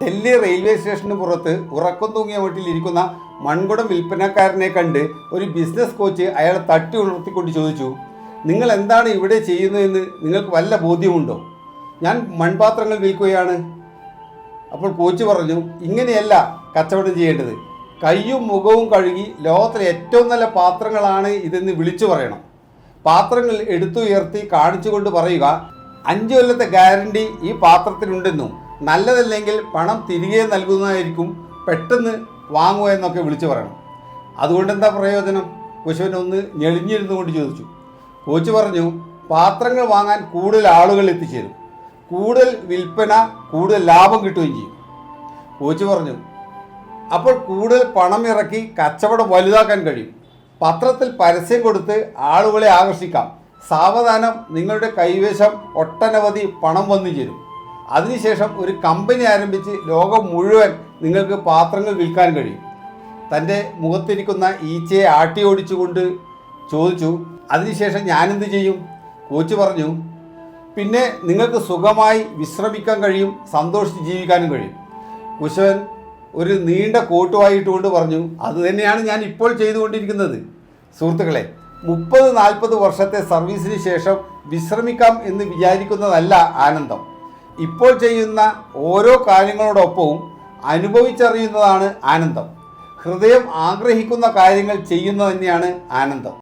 Delhi railway സ്റ്റേഷന് പുറത്ത് ഉറക്കം തൂങ്ങിയ വീട്ടിലിരിക്കുന്ന മൺകുടം വിൽപ്പനക്കാരനെ കണ്ട് ഒരു ബിസിനസ് കോച്ച് അയാളെ തട്ടി ഉണർത്തിക്കൊണ്ട് ചോദിച്ചു നിങ്ങൾ എന്താണ് ഇവിടെ ചെയ്യുന്നതെന്ന് നിങ്ങൾക്ക് വല്ല ബോധ്യമുണ്ടോ? ഞാൻ മൺപാത്രങ്ങൾ വിൽക്കുകയാണ്. അപ്പോൾ കോച്ച് പറഞ്ഞു ഇങ്ങനെയല്ല കച്ചവടം ചെയ്യേണ്ടത്. കൈയും മുഖവും കഴുകി ലോകത്തിലെ ഏറ്റവും നല്ല പാത്രങ്ങളാണ് ഇതെന്ന് വിളിച്ചു പറയണം. പാത്രങ്ങൾ എടുത്തുയർത്തി കാണിച്ചുകൊണ്ട് പറയുക അഞ്ച് കൊല്ലത്തെ ഗ്യാരണ്ടി ഈ പാത്രത്തിനുണ്ടെന്നും നല്ലതല്ലെങ്കിൽ പണം തിരികെ നൽകുന്നതായിരിക്കും പെട്ടെന്ന് വാങ്ങുക എന്നൊക്കെ വിളിച്ചു പറയണം. അതുകൊണ്ട് എന്താ പ്രയോജനം? കുശവൻ ഒന്ന് ഞെളിഞ്ഞിരുന്നു കൊണ്ട് ചോദിച്ചു. കോച്ച് പറഞ്ഞു പാത്രങ്ങൾ വാങ്ങാൻ കൂടുതൽ ആളുകൾ എത്തിച്ചേരും. കൂടുതൽ വിൽപ്പന കൂടുതൽ ലാഭം കിട്ടുകയും ചെയ്യും. കോച്ച് പറഞ്ഞു അപ്പോൾ കൂടുതൽ പണം ഇറക്കി കച്ചവടം വലുതാക്കാൻ കഴിയും. പത്രത്തിൽ പരസ്യം കൊടുത്ത് ആളുകളെ ആകർഷിക്കാം. സാവധാനം നിങ്ങളുടെ കൈവശം ഒട്ടനവധി പണം വന്നു ചേരും. അതിനുശേഷം ഒരു കമ്പനി ആരംഭിച്ച് ലോകം മുഴുവൻ നിങ്ങൾക്ക് പാത്രങ്ങൾ വിൽക്കാൻ കഴിയും. തന്റെ മുഖത്തിരിക്കുന്ന ഈച്ചയെ ആട്ടി ഓടിച്ചുകൊണ്ട് ചോദിച്ചു അതിനുശേഷം ഞാനെന്ത് ചെയ്യും? കോച്ച് പറഞ്ഞു പിന്നെ നിങ്ങൾക്ക് സുഖമായി വിശ്രമിക്കാൻ കഴിയും സന്തോഷിച്ച് ജീവിക്കാനും കഴിയും. കുശവൻ ഒരു നീണ്ട കോട്ടുമായിട്ടുകൊണ്ട് പറഞ്ഞു അത് തന്നെയാണ് ഞാൻ ഇപ്പോൾ ചെയ്തുകൊണ്ടിരിക്കുന്നത്. സുഹൃത്തുക്കളെ മുപ്പത് നാൽപ്പത് വർഷത്തെ സർവീസിന് ശേഷം വിശ്രമിക്കാം എന്ന് വിചാരിക്കുന്നതല്ല ആനന്ദം. ഇപ്പോൾ ചെയ്യുന്ന ഓരോ കാര്യങ്ങളോടൊപ്പവും അനുഭവിച്ചറിയുന്നതാണ് ആനന്ദം. ഹൃദയം ആഗ്രഹിക്കുന്ന കാര്യങ്ങൾ ചെയ്യുന്നത് തന്നെയാണ് ആനന്ദം.